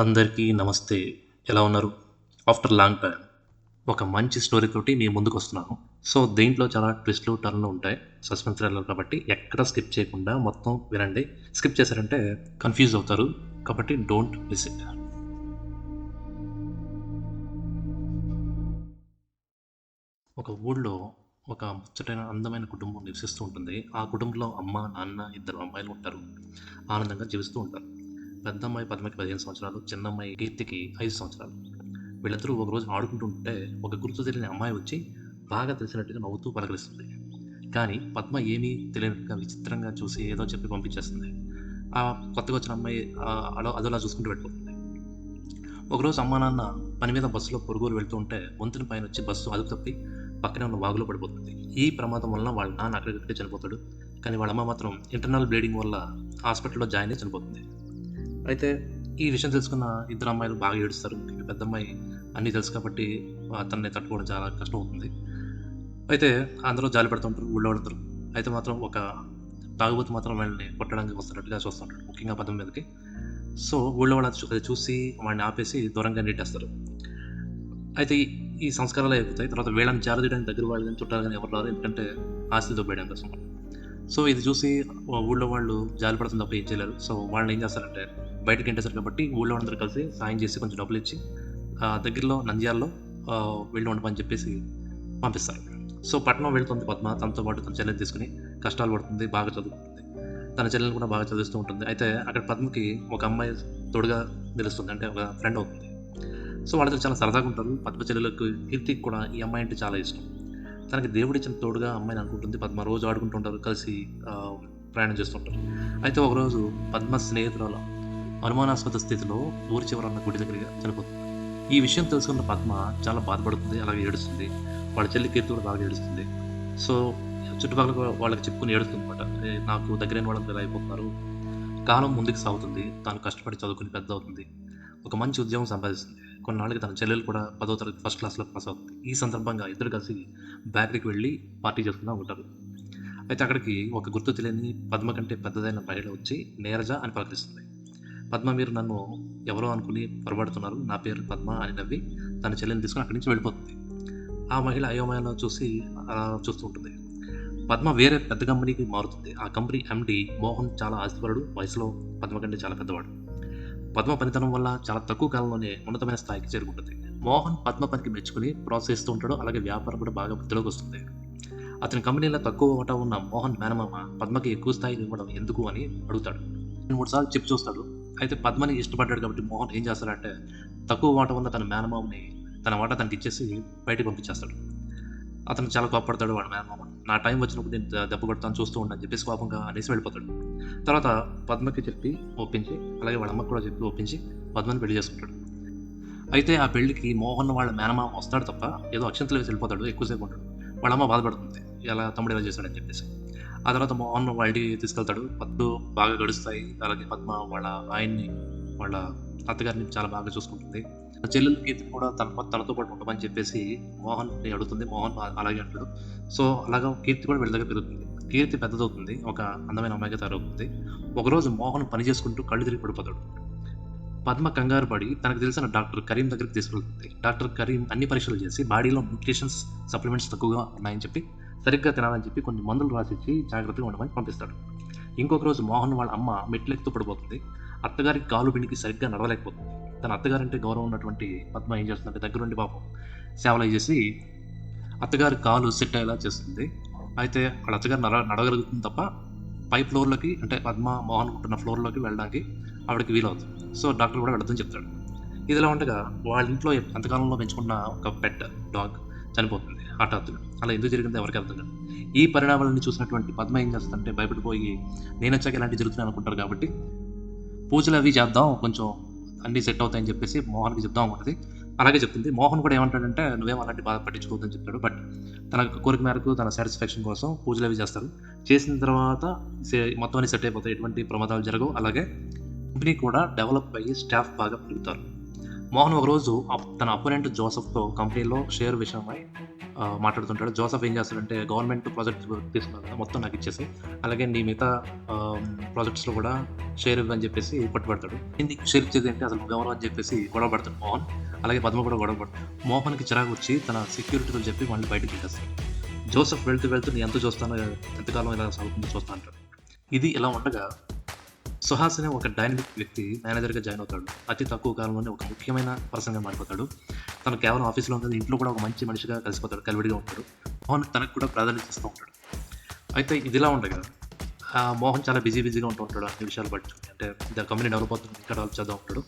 అందరికీ నమస్తే. ఎలా ఉన్నారు? After long time. ఒక మంచి స్టోరీ తోటి మీ ముందుకు వస్తున్నాను. సో దీంట్లో చాలా ట్విస్ట్లు టర్న్లు ఉంటాయి. సస్పెన్స్ థ్రిల్లర్ కాబట్టి ఎక్కడ స్కిప్ చేయకుండా మొత్తం వినండి. స్కిప్ చేశారంటే కన్ఫ్యూజ్ అవుతారు. కాబట్టి డోంట్ మిస్ ఇట్. ఒక ఊళ్ళో ఒక ముచ్చటైన అందమైన కుటుంబం నివసిస్తూ ఉంటుంది. ఆ కుటుంబంలో అమ్మ నాన్న ఇద్దరు అమ్మాయిలు ఉంటారు. ఆనందంగా జీవిస్తూ ఉంటారు. పెద్దమ్మాయి పద్మకి పదిహేను సంవత్సరాలు చిన్నమ్మాయి కీర్తికి ఐదు సంవత్సరాలు. వీళ్ళిద్దరూ ఒకరోజు ఆడుకుంటుంటే ఒక గుర్తు తెలియని అమ్మాయి వచ్చి బాగా తెలిసినట్టుగా నవ్వుతూ పలకరిస్తుంది. కానీ పద్మ ఏమీ తెలియనట్టుగా విచిత్రంగా చూసి ఏదో చెప్పి పంపించేస్తుంది. ఆ కొత్తగా వచ్చిన అమ్మాయి అలా అదోలా చూసుకుంటూ వెళ్ళిపోతుంది. ఒకరోజు అమ్మా నాన్న పని మీద బస్సులో పొరుగురు వెళ్తూ ఉంటే వంతుని పైన వచ్చి బస్సు అదుపు తప్పి పక్కనే ఉన్న వాగులో పడిపోతుంది. ఈ ప్రమాదం వలన వాళ్ళ నాన్న అక్కడికక్కడే చనిపోతాడు. కానీ వాళ్ళ అమ్మ మాత్రం ఇంటర్నల్ బ్లీడింగ్ వల్ల హాస్పిటల్లో జాయిన్ అయి చనిపోతుంది. అయితే ఈ విషయం తెలుసుకున్న ఇద్దరు అమ్మాయిలు బాగా ఏడుస్తారు. పెద్ద అమ్మాయి అన్నీ తెలుసు కాబట్టి అతన్ని తట్టుకోవడం చాలా కష్టం అవుతుంది అయితే అందరూ జాలి పడుతుంటారు ఊళ్ళో ఉంటారు అయితే మాత్రం ఒక తాగుబోతు మాత్రం వాళ్ళని కొట్టడానికి వస్తున్నట్టుగా చూస్తుంటాడు ముఖ్యంగా పదం మీదకి. సో ఊళ్ళో వాళ్ళు అది చూసి వాడిని ఆపేసి దూరంగా నెట్టేస్తారు. అయితే ఈ- సంస్కారాలు అయిపోతాయి తర్వాత వీళ్ళని జారదీయడానికి దగ్గర వాళ్ళు కానీ ఎవరు రాదు ఎందుకంటే ఆస్తి దొబ్బేయడం కోసం. సో ఇది చూసి ఊళ్ళో వాళ్ళు జాలి పడుతుంది తప్ప ఏం చేయలేరు. సో వాళ్ళు ఏం చేస్తారంటే బయటకి ఎంటేస్తారు కాబట్టి ఊళ్ళో అందరూ కలిసి సాయం చేసి కొంచెం డబ్బులు ఇచ్చి దగ్గరలో నంద్యాలలో వెళ్ళి ఉండమని చెప్పేసి పంపిస్తారు. సో పట్నం వెళ్తుంది పద్మ. తనతో పాటు తన చెల్లెని తీసుకుని కష్టాలు పడుతుంది బాగా చదువుతుంది. తన చెల్లెని కూడా బాగా చదివిస్తూ ఉంటుంది. అయితే అక్కడ పద్మకి ఒక అమ్మాయి తోడుగా నిలుస్తుంది. అంటే ఒక ఫ్రెండ్ అవుతుంది. సో వాళ్ళతో చాలా సరదాగా ఉంటారు. పద్మ చెల్లెలకు కీర్తికి కూడా ఈ అమ్మాయి అంటే చాలా ఇష్టం. తనకి దేవుడిచ్చిన తోడుగా అమ్మాయిని అనుకుంటుంది. పద్మ రోజు ఆడుకుంటుంటారు కలిసి ప్రయాణం చేస్తుంటారు. అయితే ఒకరోజు పద్మ స్నేహితురాల అనుమానాస్పద స్థితిలో ఊరి చివర ఉన్న గుడి దగ్గరగా చనిపోతుంది. ఈ విషయం తెలుసుకున్న పద్మ చాలా బాధపడుతుంది అలాగే ఏడుస్తుంది. వాళ్ళ చెల్లి కీర్తి కూడా బాగా ఏడుస్తుంది. సో చుట్టుపక్కల కూడా వాళ్ళకి చెప్పుకుని ఏడుస్తుంది అనమాట నాకు దగ్గరైన వాళ్ళంతా ఇలా అయిపోతున్నారు. కాలం ముందుకు సాగుతుంది. తాను కష్టపడి చదువుకుని పెద్ద అవుతుంది. ఒక మంచి ఉద్యోగం సంపాదిస్తుంది. కొన్నాళ్ళకి తన చెల్లెలు కూడా పదో తరగతి ఫస్ట్ క్లాస్లో పాస్ అవుతుంది. ఈ సందర్భంగా ఇద్దరు కలిసి బేకరీకి వెళ్ళి పార్టీ చేసుకుంటూ ఉంటారు అయితే అక్కడికి ఒక గుర్తు తెలియని పద్మ కంటే పెద్దదైన మహిళ వచ్చి నీరజ అని పలకరిస్తుంది. పద్మ మీరు నన్ను ఎవరో అనుకుని పొరబడుతున్నారు. నా పేరు పద్మ అని నవ్వి తన చెల్లెని తీసుకుని అక్కడి నుంచి వెళ్ళిపోతుంది. ఆ మహిళ అయోమయంలో చూసి అలా చూస్తూ ఉంటుంది. పద్మ వేరే పెద్ద కంపెనీకి మారుతుంది. ఆ కంపెనీ ఎండి మోహన్ చాలా ఆస్తిపరుడు. వయసులో పద్మ కంటే చాలా పెద్దవాడు. పద్మ పనితనం వల్ల చాలా తక్కువ కాలంలోనే ఉన్నతమైన స్థాయికి చేరుకుంటుంది. మోహన్ పద్మ పనికి మెచ్చుకుని ప్రోత్సహిస్తూ ఉంటాడు అలాగే వ్యాపారం కూడా బాగా వృద్ధిలోకి వస్తుంది. అతని కంపెనీలో తక్కువ ఓటా ఉన్న మోహన్ మేనమామ పద్మకి ఎక్కువ స్థాయిని ఇవ్వడం ఎందుకు అని అడుగుతాడు. మూడు సార్లు చెప్పి చూస్తాడు. అయితే పద్మని ఇష్టపడ్డాడు కాబట్టి మోహన్ ఏం చేస్తాడంటే తక్కువ వాటా ఉన్న తన మేనమామని తన వాటా తనకి ఇచ్చేసి బయటకు పంపించేస్తాడు. అతను చాలా కోపడతాడు వాడు మేనమామ నా టైం వచ్చినప్పుడు నేను దెబ్బ కొడతాను చూస్తూ ఉండని చెప్పేసి కోపంగా అనేసి వెళ్ళిపోతాడు. తర్వాత పద్మకి చెప్పి ఒప్పించి అలాగే వాళ్ళ అమ్మకి కూడా చెప్పి ఒప్పించి పద్మని పెళ్ళి చేసుకుంటాడు. అయితే ఆ పెళ్ళికి మోహన్ వాళ్ళ మేనమామ వస్తాడు తప్ప ఏదో అక్షంతలు వేసి వెళ్ళిపోతాడు ఎక్కువసేపు ఉంటాడు వాళ్ళ అమ్మ బాధపడుతుంది. ఎలా తమ్ముడు ఎలా చేశాడని చెప్పేసి. ఆ తర్వాత మోహన్ వాళ్ళ తీసుకెళ్తాడు. పద్దు బాగా గడుస్తాయి. అలాగే పద్మ వాళ్ళ ఆయన్ని వాళ్ళ అత్తగారిని చాలా బాగా చూసుకుంటుంది. చెల్లెలు కీర్తి కూడా తన తనతో పాటు ఉండమని చెప్పేసి మోహన్ అడుగుతుంది. మోహన్ అలాగే అంటాడు. సో అలాగా కీర్తి కూడా వీళ్ళ దగ్గర పెరుగుతుంది. కీర్తి పెద్దదవుతుంది. ఒక అందమైన అమ్మాయిగా తయారవుతుంది. ఒకరోజు మోహన్ పని చేసుకుంటూ కళ్ళు తిరిగి పడిపోతాడు. పద్మ కంగారు పడి తనకు తెలిసిన డాక్టర్ కరీం దగ్గరికి తీసుకెళ్తుంది. డాక్టర్ కరీం అన్ని పరీక్షలు చేసి బాడీలో న్యూట్రిషన్స్ సప్లిమెంట్స్ తక్కువగా ఉన్నాయని చెప్పి సరిగ్గా తినాలని చెప్పి కొన్ని మందులు రాసిచ్చి జాగ్రత్తగా ఉండమని పంపిస్తాడు. ఇంకొక రోజు మోహన్ వాళ్ళ అమ్మ మెట్లెక్కుతూ పడిపోతుంది. అత్తగారికి కాలు పిండికి సరిగ్గా నడవలేకపోతుంది. తన అత్తగారంటే గౌరవం ఉన్నటువంటి పద్మ ఏం చేస్తుందంటే దగ్గరుండి పాపం సేవలు చేసి అత్తగారి కాలు సెట్ అయ్యేలా చేస్తుంది. అయితే అక్కడ అత్తగారు నడ నడగలుగుతుంది తప్ప పై ఫ్లోర్లోకి అంటే పద్మ మోహన్ ఉంటున్న ఫ్లోర్లోకి వెళ్ళడానికి ఆవిడకి వీలవుతుంది సో డాక్టర్ కూడా వెళ్ళొద్దని చెప్తాడు. ఇదిలా ఉండగా వాళ్ళ ఇంట్లో ఎంతకాలంలో పెంచుకున్న ఒక పెట్ డాగ్ చనిపోతుంది హఠాత్తుగా అలా ఎందుకు జరిగింది ఎవరికి అర్థం కాదు. ఈ పరిణామాలను చూసినటువంటి పద్మ ఏం చేస్తుందంటే భయపడిపోయి నేను వచ్చాక ఇలాంటి జరుగుతున్నాయి అనుకుంటారు కాబట్టి పూజలు అవి చేద్దాం కొంచెం అన్నీ సెట్ అవుతాయని చెప్పేసి మోహన్కి చెప్దాం అనుకుంటుంది. అలాగే చెప్తుంది. మోహన్ కూడా ఏమంటాడంటే నువ్వేం అలాంటి బాధ పట్టించుకోవద్దని చెప్తాడు బట్ తన కోరిక మేరకు తన సాటిస్ఫాక్షన్ కోసం పూజలు అవి చేస్తారు. చేసిన తర్వాత సే- మొత్తం అన్ని సెట్ అయిపోతాయి. ఎటువంటి ప్రమాదాలు జరగవు. అలాగే కంపెనీ కూడా డెవలప్ అయ్యి స్టాఫ్ బాగా పెరుగుతారు. మోహన్ ఒకరోజు అప్- తన అపోనెంట్ జోసఫ్తో కంపెనీలో షేర్ విషయమై మాట్లాడుతుంటాడు. జోసఫ్ ఏం చేస్తాడంటే గవర్నమెంట్ ప్రాజెక్ట్ తీసుకున్నారు కదా మొత్తం నాకు ఇచ్చేసి అలాగే నీ మిగతా ప్రాజెక్ట్స్లో కూడా షేర్ ఇవ్వని చెప్పేసి పట్టుబడతాడు. ఎందుకు షేర్ ఇచ్చేది అంటే అసలు ఎవరు అని చెప్పేసి గొడవ పడతాడు మోహన్. అలాగే పద్మ కూడా గొడవ పడతాడు. మోహన్కి చిరాకు వచ్చి తన సెక్యూరిటీతో చెప్పి మళ్ళీ బయటకు తీసేస్తాడు జోసఫ్ వెళ్తూ వెళ్తూ నేను ఎంత చూస్తానో ఎంతకాలం ఇలా సాగుతుందో చూస్తా అంటాడు. ఇది ఇలా ఉండగా సుహాస్ అనే ఒక డైనమిక్ వ్యక్తి మేనేజర్గా జాయిన్ అవుతాడు. అతి తక్కువ కాలంలోనే ఒక ముఖ్యమైన పర్సన్గా మారిపోతాడు. తను కేవలం ఆఫీస్లో ఉన్నది ఇంట్లో కూడా ఒక మంచి మనిషిగా కలిసిపోతాడు కలివిడిగా ఉంటాడు. మోహన్ తనకు కూడా ప్రాధాన్యత ఇస్తూ ఉంటాడు. అయితే ఇదిలా ఉండగా ఆ మోహన్ చాలా బిజీ బిజీగా ఉంటూ ఉంటాడు. అన్ని విషయాలు పట్టు అంటే కంపెనీ డెవలప్ అవుతుంది ఇంకా డెవలప్ చేద్దాం ఉంటాడు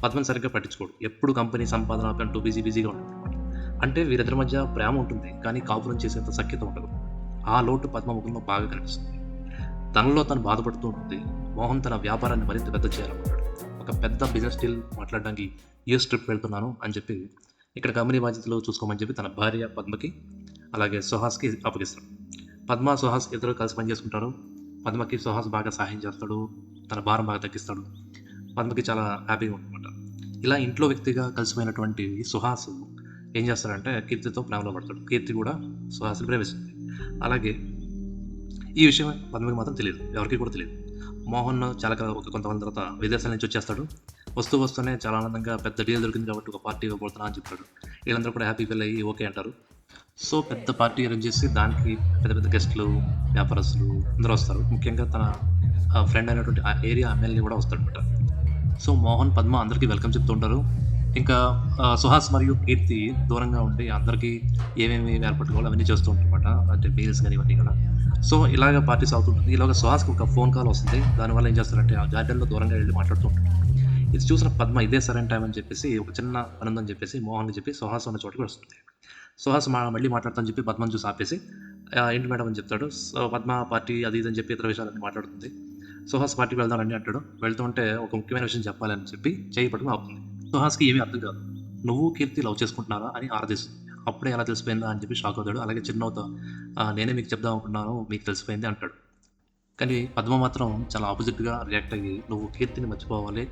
పద్మని సరిగ్గా పట్టించుకోడు. ఎప్పుడు కంపెనీ సంపాదన కంటూ బిజీ బిజీగా ఉంటాడు. అంటే వీరిద్దరి మధ్య ప్రేమ ఉంటుంది కానీ కాపురం చేసేంత సఖ్యత ఉండదు. ఆ లోటు పద్మ ముఖంలో బాగా కనిపిస్తుంది. తనలో తను బాధపడుతూ ఉంటుంది. మోహన్ తన వ్యాపారాన్ని మరింత పెద్ద చేయాలనుకుంటాడు. ఒక పెద్ద బిజినెస్ డీల్ మాట్లాడడానికి యూఎస్ ట్రిప్ వెళ్తున్నాను అని చెప్పి ఇక్కడ కంపెనీ బాధ్యతలు చూసుకోమని చెప్పి తన భార్య పద్మకి అలాగే సుహాస్కి అప్పగిస్తాడు. పద్మ సుహాస్ ఇద్దరు కలిసి పనిచేసుకుంటారు పద్మకి సుహాస్ బాగా సహాయం చేస్తాడు. తన భారం బాగా తగ్గిస్తాడు. పద్మకి చాలా హ్యాపీగా ఉంటుందన్నమాట. ఇలా ఇంట్లో వ్యక్తిగా కలిసిపోయినటువంటి సుహాస్ ఏం చేస్తాడంటే కీర్తితో ప్రేమలో పడతాడు. కీర్తి కూడా సుహాస్ని ప్రేమిస్తుంది అలాగే ఈ విషయం పద్మకి మాత్రం తెలియదు. ఎవరికి కూడా తెలియదు. మోహన్ చాలా ఒక కొంతమంది తర్వాత విదేశాల నుంచి వచ్చేస్తాడు. వస్తూ వస్తూనే చాలా ఆనందంగా పెద్ద డీల్ దొరికింది కాబట్టి ఒక పార్టీ ఇవ్వబోతున్నా అని చెప్తాడు వీళ్ళందరూ కూడా హ్యాపీ ఫీల్ అయ్యి ఓకే అంటారు. సో పెద్ద పార్టీ అరేంజ్ చేసి దానికి పెద్ద పెద్ద గెస్టులు వ్యాపారస్తులు అందరూ వస్తారు. ముఖ్యంగా తన ఫ్రెండ్ అయినటువంటి ఆ ఏరియా ఎమ్మెల్యే కూడా వస్తాడనమాట సో మోహన్ పద్మ అందరికీ వెల్కమ్ చెప్తూ ఉంటారు. ఇంకా సుహాస్ మరియు కీర్తి దూరంగా ఉండి అందరికీ ఏమేమి ఏర్పట్టుకోవాలి అవన్నీ చేస్తూ ఉంటారన్నమాట. అంటే మీల్స్ కానీ ఇవన్నీ కూడా. సో ఇలాగ పార్టీస్ అవుతుంటుంది ఇలాగ సుహాస్కి ఒక ఫోన్ కాల్ వస్తుంది. దానివల్ల ఏం చేస్తారంటే ఆ గార్డెన్లో దూరంగా వెళ్ళి మాట్లాడుతూ ఉంటారు. ఇది చూసిన పద్మ ఇదే సరైన టైం అని చెప్పేసి ఒక చిన్న ఆనందం చెప్పేసి మోహన్ చెప్పి సుహాస్ ఉన్న చోటుకి వస్తుంది. సుహాస్ మా మళ్ళీ మాట్లాడతాను చెప్పి పద్మను చూసి ఆపేసి ఏంటి మేడం అని చెప్తాడు. సో పద్మ పార్టీ అది ఇది అని చెప్పి ఇతర విషయాలన్నీ మాట్లాడుతుంది. సుహాస్ పార్టీకి వెళ్దామని అంటాడు. వెళ్తుంటే ఒక ముఖ్యమైన విషయం చెప్పాలని చెప్పి చేయి పట్టుకుని ఆపుతుంది. సుహాస్కి ఏమీ అర్థం కాదు. నువ్వు కీర్తి లవ్ చేసుకుంటున్నారా అని ఆరాధిస్తుంది. అప్పుడే ఎలా తెలిసిపోయిందా? అని చెప్పి షాక్ అవుతాడు. అలాగే చిన్నవుతా నేనే మీకు చెప్దాం అనుకున్నాను మీకు తెలిసిపోయింది అంటాడు. కానీ పద్మ మాత్రం చాలా ఆపోజిట్గా రియాక్ట్ అయ్యి నువ్వు కీర్తిని మర్చిపోవాలి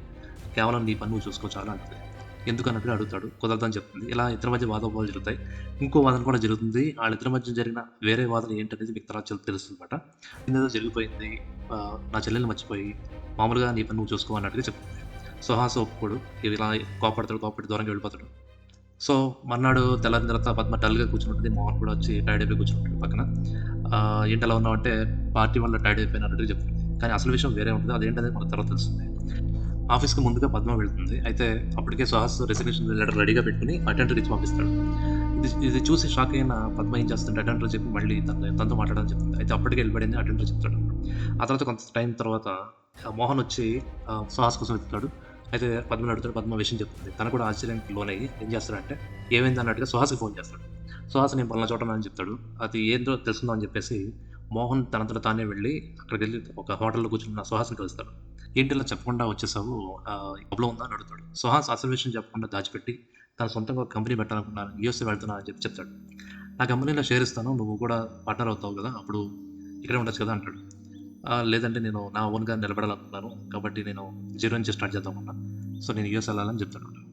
కేవలం నీ పని నువ్వు చూసుకో చాలా అంటుంది. ఎందుకు అన్నట్టుగా అడుగుతాడు కుదరదని చెప్తుంది. ఇలా ఇద్దరి మధ్య వాదోపాలు జరుగుతాయి. ఇంకో వాదన కూడా జరుగుతుంది. వాళ్ళిద్దరి మధ్య జరిగిన వేరే వాదన ఏంటనేది మీకు తర్వాత తెలుస్తుంది అనమాట ఏదో జరిగిపోయింది. నా చెల్లెలు మర్చిపోయి మామూలుగా నీ పని నువ్వు చూసుకో అన్నట్టుగా చెప్తుంది. సుహాస్ ఒప్పుకోడు ఇవి ఇలా కోపడతాడు కోపడి దూరంగా వెళ్ళిపోతాడు. సో మర్నాడు తెల్లారిన తర్వాత పద్మ డల్గా కూర్చుంటుంది మోహన్ కూడా వచ్చి టైర్డ్ అయిపోయి కూర్చుంటాడు పక్కన. ఏంటి ఎలా ఉన్నావు అంటే పార్టీ వల్ల టైర్డ్ అయిపోయిన చెప్తుంది. కానీ అసలు విషయం వేరే ఉంటుంది అదేంటనేది మనకు తర్వాత తెలుస్తుంది. ఆఫీస్కి ముందుగా పద్మ వెళ్తుంది. అయితే అప్పటికే సుహాస్ రెసిగ్నేషన్ లెటర్ రెడీగా పెట్టుకుని అటెండర్ ఇచ్చి పంపిస్తాడు. ఇది ఇది చూసి షాక్ అయిన పద్మ ఏం చేస్తుంటే అటెండర్ చెప్పి మళ్ళీ తన తనతో మాట్లాడని చెప్తుంది. అయితే అప్పటికే వెళ్ళిపడింది అటెండర్ చెప్తాడు. ఆ తర్వాత కొంత టైం తర్వాత మోహన్ వచ్చి సుహాస్ కోసం వెళ్తాడు అయితే పద్మని అడుగుతాడు పద్మ విషయం చెప్తుంది. తను కూడా ఆశ్చర్యానికి లోనయ్యి ఏం చేస్తాడంటే ఏమైంది? అన్నట్టుగా సుహాస్కి ఫోన్ చేస్తాడు. సుహాస్ నేను పలానా చోట అని చెప్తాడు. అది ఏందో తెలుసుందో అని చెప్పేసి మోహన్ తనంతట తానే వెళ్ళి అక్కడికి వెళ్ళి ఒక హోటల్లో కూర్చున్న సుహాస్ని కలుస్తాడు. ఏంటి ఇలా చెప్పకుండా వచ్చేసావు? పబ్లో ఉందా? అని అడుగుతాడు. సుహాస్ అసలు విషయం చెప్పకుండా దాచిపెట్టి తన సొంతంగా ఒక కంపెనీ పెట్టాలనుకున్నాను యూఎస్ఏ వెళ్తున్నా అని చెప్పి చెప్తాడు. నా కంపెనీలో షేర్ ఇస్తాను. నువ్వు కూడా పార్ట్నర్ అవుతావు కదా. అప్పుడు ఇక్కడే ఉండొచ్చు కదా అంటాడు. లేదంటే నేను నా ఓన్గా నిలబడాలనుకున్నాను కాబట్టి నేను జీరో నుంచి స్టార్ట్ చేద్దాం అనుకున్నా సో నేను యూఎస్ వెళ్ళాలని చెప్తాడు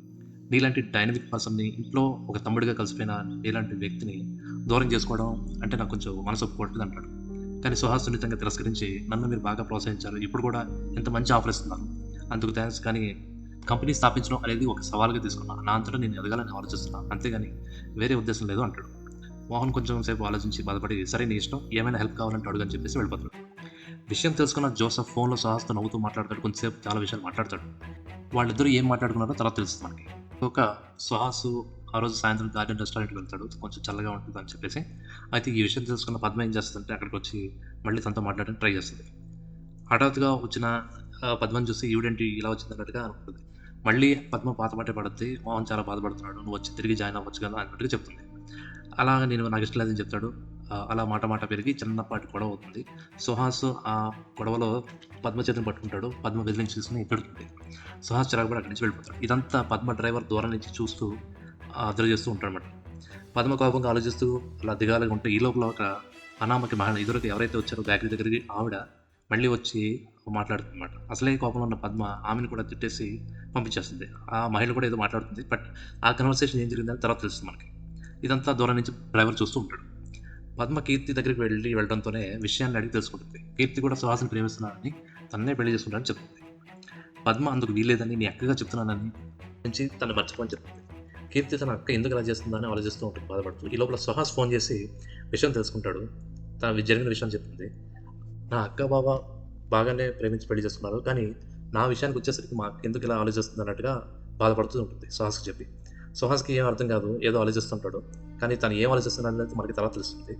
నీలాంటి డైనమిక్ పర్సన్ని ఇంట్లో ఒక తమ్ముడిగా కలిసిపోయిన నీలాంటి వ్యక్తిని దూరం చేసుకోవడం అంటే నాకు కొంచెం మనసు ఒప్పుకోవట్లేదు అంటాడు. కానీ సుహాస్ సున్నితంగా తిరస్కరించి నన్ను మీరు బాగా ప్రోత్సహించారు. ఇప్పుడు కూడా ఇంత మంచి ఆఫర్ ఇస్తున్నారు. అందుకు థ్యాంక్స్ కానీ కంపెనీ స్థాపించడం అనేది ఒక సవాల్గా తీసుకున్నా. నా అంతటా నేను ఎదగాలని ఆలోచిస్తున్నా. అంతేగాని వేరే ఉద్దేశం లేదు అంటాడు. మోహన్ కొంచెం సేపు ఆలోచించి బాధపడి సరే నీ ఇష్టం. ఏమైనా హెల్ప్ కావాలంటే అడుగని చెప్పేసి వెళ్ళిపోతాడు. విషయం తెలుసుకున్న జోసఫ్ ఫోన్లో సుహాస్తో నవ్వుతూ మాట్లాడతాడు కొంతసేపు చాలా విషయాలు మాట్లాడతాడు. వాళ్ళిద్దరూ ఏం మాట్లాడుకున్నారో తర్వాత తెలుస్తుంది మనకి. ఒక సుహాసు ఆ రోజు సాయంత్రం గార్డెన్ రెస్టారెంట్కి వెళ్తాడు కొంచెం చల్లగా ఉంటుంది అని చెప్పేసి. అయితే ఈ విషయం తెలుసుకున్న పద్మ ఏం చేస్తుందంటే అక్కడికి వచ్చి మళ్ళీ తనతో మాట్లాడడానికి ట్రై చేస్తుంది. హఠాత్తుగా వచ్చిన పద్మని చూసి ఈవిడేంటి ఇలా వచ్చింది అన్నట్టుగా అనుకుంటుంది. మళ్ళీ పద్మ పాత పాటే పడుద్ది. మోహన్ చాలా బాధపడుతున్నాడు నువ్వు వచ్చి తిరిగి జాయిన్ అవ్వచ్చు కదా అన్నట్టుగా చెప్తుంది. అలా నేను నాకు ఇష్టం లేదని చెప్తాడు. అలా మాట మాట పెరిగి చిన్నపాటి గొడవ అవుతుంది. సుహాస్ ఆ గొడవలో పద్మ చేతిని పట్టుకుంటాడు. పద్మ బెదిరించి తీసుకుని ఎక్కడుతుంది సుహాస్ చిరాకుపడి అక్కడి నుంచి వెళ్ళిపోతాడు. ఇదంతా పద్మ డ్రైవర్ దూరం నుంచి చూస్తూ అద్దరు చేస్తూ ఉంటాడు అనమాట పద్మ కోపంగా ఆలోచిస్తూ అలా దిగాలుగా ఉంటే ఈ లోపల ఒక అనామకి మహిళ ఎదురుగా ఎవరైతే వచ్చారో బేకరీ దగ్గరికి ఆవిడ మళ్ళీ వచ్చి మాట్లాడుతుందన్నమాట. అసలే కోపంలో ఉన్న పద్మ ఆమెను కూడా తిట్టేసి పంపించేస్తుంది. ఆ మహిళ కూడా ఏదో మాట్లాడుతుంది. బట్ ఆ కన్వర్సేషన్ ఏం జరిగిందని తర్వాత తెలుస్తుంది మనకి. ఇదంతా దూరం నుంచి డ్రైవర్ చూస్తూ ఉంటాడు. పద్మ కీర్తి దగ్గరికి వెళ్ళి వెళ్ళడంతోనే విషయాన్ని అడిగి తెలుసుకుంటుంది. కీర్తి కూడా సుహాస్ని ప్రేమిస్తున్నానని తన్నే పెళ్ళి చేసుకుంటానని చెప్తుంది. పద్మ అందుకు వీలేదని నీ అక్కగా చెప్తున్నానని నుంచి తను మర్చిపోని చెప్తుంది. కీర్తి తన అక్క ఎందుకు అలా చేస్తుందని ఆలోచిస్తూ ఉంటుంది బాధపడుతూ. ఈ లోపల సుహాస్ ఫోన్ చేసి విషయం తెలుసుకుంటాడు. తన జరిగిన విషయం చెప్తుంది. నా అక్క బావ బాగానే ప్రేమించి పెళ్ళి చేసుకున్నారు కానీ నా విషయానికి వచ్చేసరికి మా ఎందుకు ఇలా ఆలోచిస్తుంది అన్నట్టుగా బాధపడుతూ ఉంటుంది సుహాస్కి చెప్పి. సుహాస్కి ఏం అర్థం కాదు ఏదో ఆలోచిస్తుంటాడు. కానీ తను ఏం ఆలోచిస్తున్నాడు అనేది మనకి తర్వాత తెలుస్తుంది.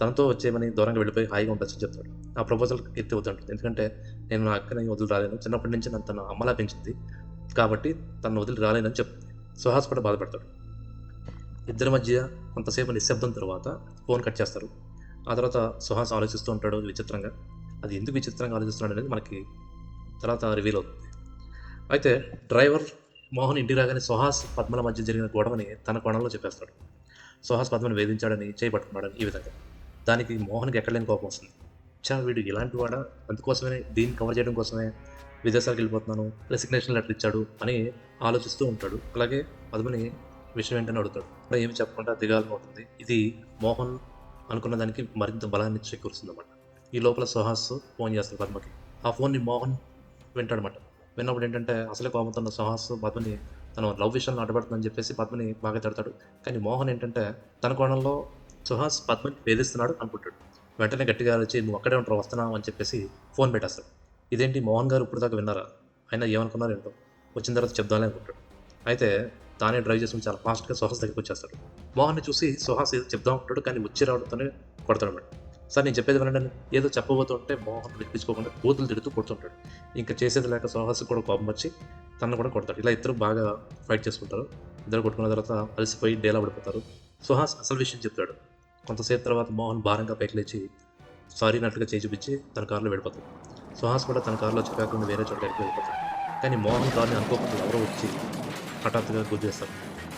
తనతో వచ్చేమని దూరంగా వెళ్ళిపోయి హాయిగా ఉండొచ్చని చెప్తాడు. ఆ ప్రపోజల్ ఎత్తి వద్దంటుంది. ఎందుకంటే నేను నా అక్కని వదిలి రాలేను. చిన్నప్పటి నుంచి నన్ను తన అమ్మలా పెంచింది. కాబట్టి తను వదిలి రాలేనని చెప్తుంది. సుహాస్ కూడా బాధపడతాడు. ఇద్దరి మధ్య కొంతసేపు నిశ్శబ్దం తర్వాత ఫోన్ కట్ చేస్తారు. ఆ తర్వాత సుహాస్ ఆలోచిస్తూ ఉంటాడు విచిత్రంగా. అది ఎందుకు విచిత్రంగా ఆలోచిస్తున్నాడు అనేది మనకి తర్వాత రివీల్ అవుతుంది. అయితే డ్రైవర్ మోహన్ ఇంటికి రాగానే సుహాస్ పద్మల మధ్య జరిగిన గొడవని తన కోణంలో చెప్పేస్తాడు. సుహాస్ పద్మని వేధించాడని చేయి ఈ విధంగా. దానికి మోహన్కి ఎక్కడలేని కోపం వస్తుంది. చా వీడు ఇలాంటి వాడా? అందుకోసమే దీన్ని కవర్ చేయడం కోసమే విదేశాలకు వెళ్ళిపోతున్నాను రెసిగ్నేషన్ లెటర్ ఇచ్చాడు అని ఆలోచిస్తూ ఉంటాడు. అలాగే పద్మని విషయం ఏంటని అడుగుతాడు. అలా ఏమి చెప్పకుండా దిగాలని ఉంటుంది. ఇది మోహన్ అనుకున్న దానికి మరింత బలాన్ని చేకూరుస్తుంది అన్నమాట ఈ లోపల సుహాస్ ఫోన్ చేస్తాడు పద్మకి. ఆ ఫోన్ని మోహన్ వింటాడనమాట విన్నప్పుడు ఏంటంటే అసలే కోపంతో సుహాస్ పద్మని తన లవ్ విషయంలో అడ్డపడుతుందని చెప్పేసి పద్మని బాగా తిడతాడు. కానీ మోహన్ ఏంటంటే తన కోణంలో సుహాస్ పద్మని వేధిస్తున్నాడు అనుకుంటాడు. వెంటనే గట్టిగా వచ్చి నువ్వు అక్కడే ఉంటావు వస్తున్నావు? అని చెప్పేసి ఫోన్ పెట్టేస్తాడు. ఇదేంటి మోహన్ గారు ఇప్పుడు దాకా విన్నారా? అయినా ఏమనుకున్నారు ఏంటో? వచ్చిన తర్వాత చెప్దామని అనుకుంటాడు. అయితే తానే డ్రైవ్ చేసుకుని చాలా ఫాస్ట్గా సుహాస్ దగ్గరికి వచ్చేస్తాడు. మోహన్ని చూసి సుహాస్ ఏదో చెప్దాం ఉంటాడు కానీ వచ్చి రావడంతోనే కొడతాడు మేడం సార్ నేను చెప్పేది వినండి. ఏదో చెప్పబోతుంటే మోహన్ వినిపించుకోకుండా బూతులు తిడుతూ కొడుతుంటాడు. ఇంకా చేసేది లేక సుహాస్ కూడా కోపం వచ్చి తనను కూడా కొడతాడు. ఇలా ఇద్దరు బాగా ఫైట్ చేసుకుంటారు. ఇద్దరు కొట్టుకున్న తర్వాత అలసిపోయి డేలా పడిపోతారు. సుహాస్ అసలు విషయం చెప్తాడు. కొంతసేపు తర్వాత మోహన్ భారంగా పైకి లేచి సారీ నట్టుగా చేయి చూపించి తన కారులో వెళ్ళిపోతాడు. సుహాస్ కూడా తన కారులో చెప్పకుండా వేరే చోట వెళ్ళి వెళ్ళిపోతాడు. కానీ మోహన్ కార్ని అనుకోకుండా ఎవరో వచ్చి హఠాత్తుగా గుద్దేస్తారు.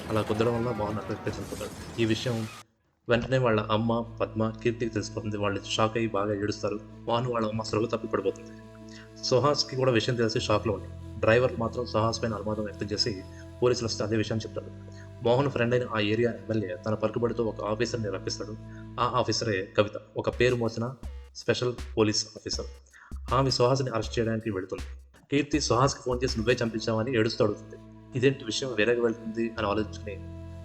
అలా కుద్దడం వల్ల మోహన్ అక్కడ చనిపోతాడు. ఈ విషయం వెంటనే వాళ్ళ అమ్మ పద్మ కీర్తికి తెలిసిపోతుంది. వాళ్ళు షాక్ అయ్యి బాగా ఏడుస్తారు. వాను వాళ్ళ అమ్మ సరుగు తప్పి పడిపోతుంది. సుహాస్కి కూడా విషయం తెలిసి షాక్లో ఉంది. డ్రైవర్ మాత్రం సుహాస్ పైన అనుమానం వ్యక్తం చేసి పోలీసులు వస్తే అదే విషయం చెప్తారు. మోహన్ ఫ్రెండ్ అయిన ఆ ఏరియా ఎమ్మెల్యే తన పలుకుబడితో ఒక ఆఫీసర్ని రప్పిస్తాడు. ఆ ఆఫీసరే కవిత. ఒక పేరు మోసిన స్పెషల్ పోలీస్ ఆఫీసర్. ఆమె సుహాస్ని అరెస్ట్ చేయడానికి వెళుతుంది. కీర్తి సుహాస్కి ఫోన్ చేసి నువ్వే చంపించావని ఏడుస్తూ అడుగుతుంది. ఇదేంటి విషయం వేరేగా వెళ్తుంది? అని ఆలోచించుకుని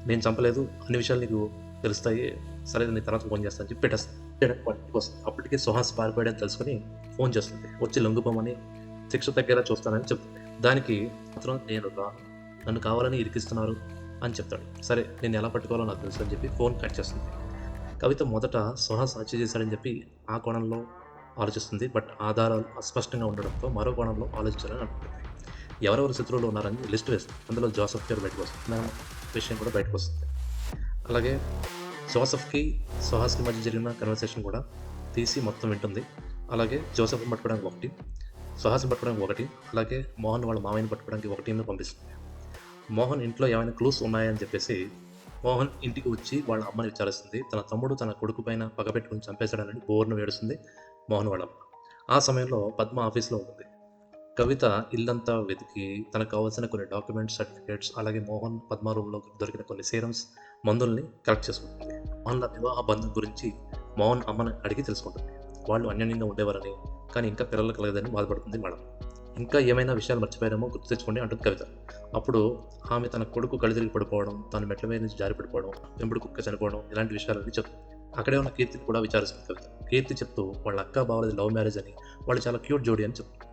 నేను చంపలేదు. అన్ని విషయాలు నీకు తెలుస్తాయి. సరే నేను తర్వాత ఫోన్ చేస్తాను చెప్పి పెట్టేస్తాను చేయడానికి వస్తుంది అప్పటికే సుహాస్ పారిపోయాడని తెలుసుకుని ఫోన్ చేస్తుంది. వచ్చి లొంగిపోమని శిక్ష తగ్గేలా చూస్తానని చెప్తుంది. దానికి మాత్రం నేను రాను నన్ను కావాలని ఇరికిస్తున్నారు అని చెప్తాడు. సరే నేను ఎలా పట్టుకోవాలో నాకు తెలుసు అని చెప్పి ఫోన్ కట్ చేస్తుంది. కవిత మొదట సుహాస్ హత్య చేశాడని చెప్పి ఆ కోణంలో ఆలోచిస్తుంది. బట్ ఆధారాలు అస్పష్టంగా ఉండడంతో మరో కోణంలో ఆలోచించాలని అనుకుంటుంది. ఎవరెవరు శత్రువులు ఉన్నారని లిస్ట్ వేస్తుంది. అందులో జోసఫ్ పేరు బయటకు వస్తుంది నా విషయం కూడా బయటకు వస్తుంది. అలాగే జోసఫ్కి సుహాస్కి మధ్య జరిగిన కన్వర్సేషన్ కూడా తీసి మొత్తం వింటుంది. అలాగే జోసఫ్ని పట్టుకోవడానికి ఒకటి సుహాస్ని పట్టుకోవడానికి ఒకటి అలాగే మోహన్ వాళ్ళ మామయ్యని పట్టుకోవడానికి ఒక టీంని పంపిస్తుంది. మోహన్ ఇంట్లో ఏమైనా క్లూస్ ఉన్నాయని చెప్పేసి మోహన్ ఇంటికి వచ్చి వాళ్ళ అమ్మని విచారిస్తుంది. తన తమ్ముడు తన కొడుకు పైన పగపెట్టుకుని చంపేశాడని బోర్ను వేడుస్తుంది మోహన్ వాళ్ళ ఆ సమయంలో పద్మ ఆఫీస్లో ఉంటుంది. కవిత ఇల్లంతా వెతికి తనకు కావాల్సిన కొన్ని డాక్యుమెంట్స్ సర్టిఫికేట్స్ అలాగే మోహన్ పద్మ రూమ్లో దొరికిన కొన్ని సీరమ్స్ మందుల్ని కలెక్ట్ చేసుకుంటుంది. మోహన్ల వివాహ బంధం గురించి మౌన్ అమ్మని అడిగి తెలుసుకుంటుంది. వాళ్ళు అన్యోన్యంగా ఉండేవారని కానీ ఇంకా పిల్లలు కలగదని బాధపడుతుంది మేడం. ఇంకా ఏమైనా విషయాలు మర్చిపోయారేమో గుర్తు తెచ్చుకోండి అంటుంది కవిత. అప్పుడు ఆమె తన కొడుకు కళ్ళు పడిపోవడం తన మెట్ల మీద నుంచి జారి పడిపోవడం వెంబడి కుక్క చనిపోవడం ఇలాంటి విషయాలన్నీ చెప్తుంది. అక్కడే ఉన్న కీర్తిని కూడా విచారిస్తుంది కవిత. కీర్తి చెప్తూ వాళ్ళ అక్క బావలది లవ్ మ్యారేజ్ అని వాళ్ళు చాలా క్యూట్ జోడి అని చెప్తుంది.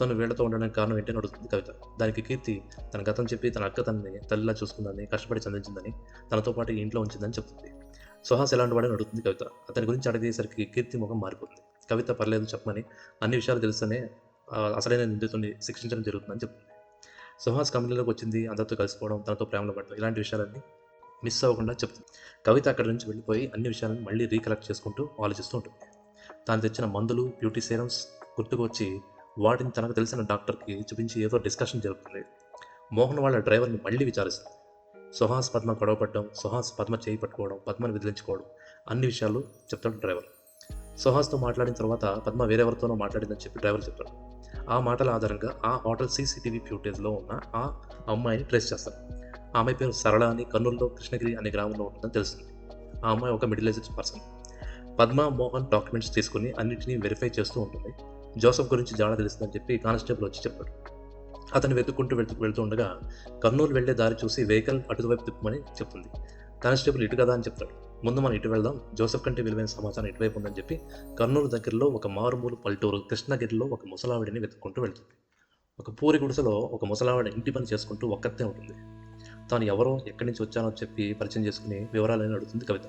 తను వీళ్ళతో ఉండడానికి కారణం ఏంటని అడుగుతుంది కవిత. దానికి కీర్తి తన గతం చెప్పి తన అక్క తనని తల్లిలా చూసుకుందని కష్టపడి చదివించిందని తనతో పాటు ఇంట్లో ఉంచిందని చెప్తుంది. సుహాస్ ఎలాంటి వాడని అడుగుతుంది కవిత. అతని గురించి అడిగేసరికి కీర్తి ముఖం మారిపోతుంది. కవిత పర్లేదు చెప్పమని అన్ని విషయాలు తెలుస్తేనే అసలైన నిందితుడిని శిక్షించడం జరుగుతుందని చెప్తుంది. సుహాస్ కంపెనీలోకి వచ్చింది అందరితో కలిసిపోవడం తనతో ప్రేమలో పడడం ఇలాంటి విషయాలన్నీ మిస్ అవ్వకుండా చెప్తుంది. కవిత అక్కడి నుంచి వెళ్ళిపోయి అన్ని విషయాలను మళ్ళీ రీకలెక్ట్ చేసుకుంటూ ఆలోచిస్తూ ఉంటుంది. తాను తెచ్చిన మందులు బ్యూటీ సీరమ్స్ గుర్తుకు వచ్చి వాటిని తనకు తెలిసిన డాక్టర్కి చూపించి ఏదో డిస్కషన్ జరుపుతుంది మోహన్ వాళ్ళ డ్రైవర్ని మళ్ళీ విచారిస్తుంది. సుహాస్ పద్మ గొడవపడడం సుహాస్ పద్మ చేయి పట్టుకోవడం పద్మని విదిలించుకోవడం అన్ని విషయాలు చెప్తాడు డ్రైవర్. సుహాస్తో మాట్లాడిన తర్వాత పద్మ వేరెవరితోనో మాట్లాడిందని చెప్పి డ్రైవర్ చెప్తాడు ఆ మాటల ఆధారంగా ఆ హోటల్ సీసీటీవీ ఫ్యూటేజ్లో ఉన్న ఆ అమ్మాయిని ట్రేస్ చేస్తారు ఆమె పేరు సరళ అని కర్నూలులో కృష్ణగిరి అనే గ్రామంలో ఉంటుందని తెలుస్తుంది. ఆ అమ్మాయి ఒక middle aged person. Padma Mohan documents తీసుకుని అన్నింటినీ వెరిఫై చేస్తూ ఉంటుంది. జోసఫ్ గురించి జాడ తెలుస్తుందని చెప్పి కానిస్టేబుల్ వచ్చి చెప్పాడు అతను వెతుక్కుంటూ వెళ్తూ వెళ్తూ ఉండగా కర్నూలు వెళ్ళే దారి చూసి వెహికల్ అటువైపు తిప్పమని చెప్తుంది కానిస్టేబుల్ ఇటు కదా అని చెప్తాడు. ముందు మనం ఇటు వెళ్దాం. జోసఫ్ కంటే విలువైన సమాచారం ఇటువైపు ఉందని చెప్పి కర్నూలు దగ్గరలో ఒక మారుమూలు పల్లెటూరు కృష్ణగిరిలో ఒక ముసలావిడిని వెతుక్కుంటూ వెళ్తుంది. ఒక పూరి గుడిసెలో ఒక ముసలావిడ ఇంటి పని చేసుకుంటూ ఒక్కతే ఉంటుంది. తాను ఎవరో ఎక్కడి నుంచి వచ్చానో చెప్పి పరిచయం చేసుకుని వివరాలని అడుగుతుంది కవిత.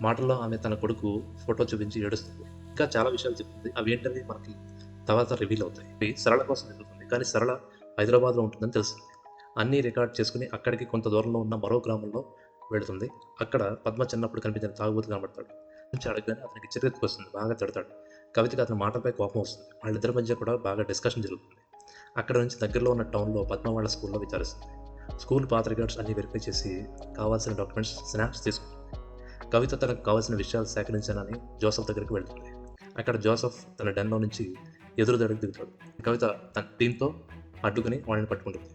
మాటల్లో ఆమె తన కొడుకు ఫోటో చూపించి ఏడుస్తుంది. ఇంకా చాలా విషయాలు చెప్తుంది. అవి ఏంటనేది మనకి తర్వాత రివీల్ అవుతాయి. ఇవి సరళ కోసం ఎదుగుతుంది కానీ సరళ హైదరాబాద్లో ఉంటుందని తెలుస్తుంది. అన్నీ రికార్డ్ చేసుకుని అక్కడికి కొంత దూరంలో ఉన్న మరో గ్రామంలో వెళుతుంది. అక్కడ పద్మ చిన్నప్పుడు కనిపించిన తాగుబోతు కనబడతాడు. నుంచి అడగగానే అతనికి చిరెత్తుకు వస్తుంది. బాగా తిడతాడు. కవితకి అతని మాటలపై కోపం వస్తుంది. వాళ్ళిద్దరి మధ్య కూడా బాగా డిస్కషన్ జరుగుతుంది. అక్కడ నుంచి దగ్గరలో ఉన్న టౌన్లో పద్మ వాళ్ళ స్కూల్లో విచారిస్తుంది. స్కూల్ పాత రికార్డ్స్ అన్ని వెరిఫై చేసి కావాల్సిన డాక్యుమెంట్స్ స్నాప్స్ తీసుకుంటుంది. కవిత తనకు కావాల్సిన విషయాలు సేకరించానని జోసఫ్ దగ్గరికి వెళ్తుంది. అక్కడ జోసఫ్ తన డెన్లో నుంచి ఎదురు దడుగు దిగుతాడు. కవిత తన టీంతో అడ్డుకుని వాడిని పట్టుకుంటుంది.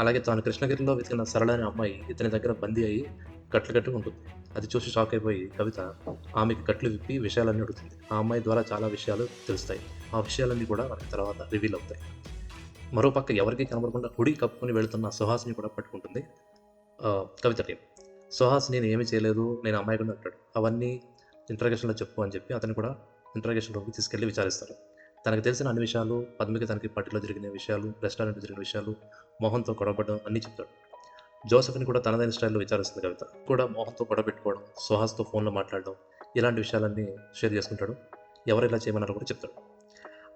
అలాగే తాను కృష్ణగిరిలో వెతికిన సరళ అనే అమ్మాయి ఇతని దగ్గర బందీ అయ్యి కట్లు కట్టుకు ఉంటుంది. అది చూసి షాక్ అయిపోయి కవిత ఆమెకి కట్లు విప్పి విషయాలన్నీ అడుగుతుంది. ఆ అమ్మాయి ద్వారా చాలా విషయాలు తెలుస్తాయి. ఆ విషయాలన్నీ కూడా మనకి తర్వాత రివీల్ అవుతాయి. మరోపక్క ఎవరికి కనబడకుండా హుడి కప్పుకొని వెళుతున్న సుహాస్ని కూడా పట్టుకుంటుంది కవిత టీం. సుహాస్ నేను ఏమీ చేయలేదు. నేను అమ్మాయి కూడా అంటాడు. అవన్నీ ఇంటర్గేషన్లో చెప్పు అని చెప్పి అతను కూడా ఇంటర్గేషన్ రూమ్కి తీసుకెళ్ళి విచారిస్తారు తనకు తెలిసిన అన్ని విషయాలు పద్మికి తనకి పట్టిలో జరిగిన విషయాలు రెస్టారెంట్లో జరిగిన విషయాలు మోహన్తో గొడవపడడం అన్నీ చెప్తాడు. జోసఫ్ని కూడా తనదైన స్టైల్లో విచారిస్తుంది కవిత. కూడా మోహన్తో గొడవ పెట్టుకోవడం సుహాస్తో ఫోన్లో మాట్లాడడం ఇలాంటి విషయాలన్నీ షేర్ చేసుకుంటాడు. ఎవరు ఇలా చేయమన్నారో కూడా చెప్తాడు.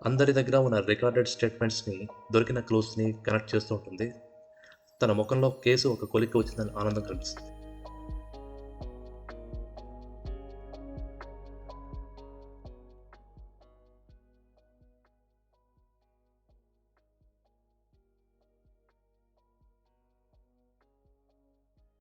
అందరి దగ్గర ఉన్న రికార్డెడ్ స్టేట్మెంట్స్ని దొరికిన క్లూస్ని కనెక్ట్ చేస్తూ ఉంటుంది. తన ముఖంలో కేసు ఒక కొలిక్కి వచ్చిందని ఆనందం కనిపిస్తుంది.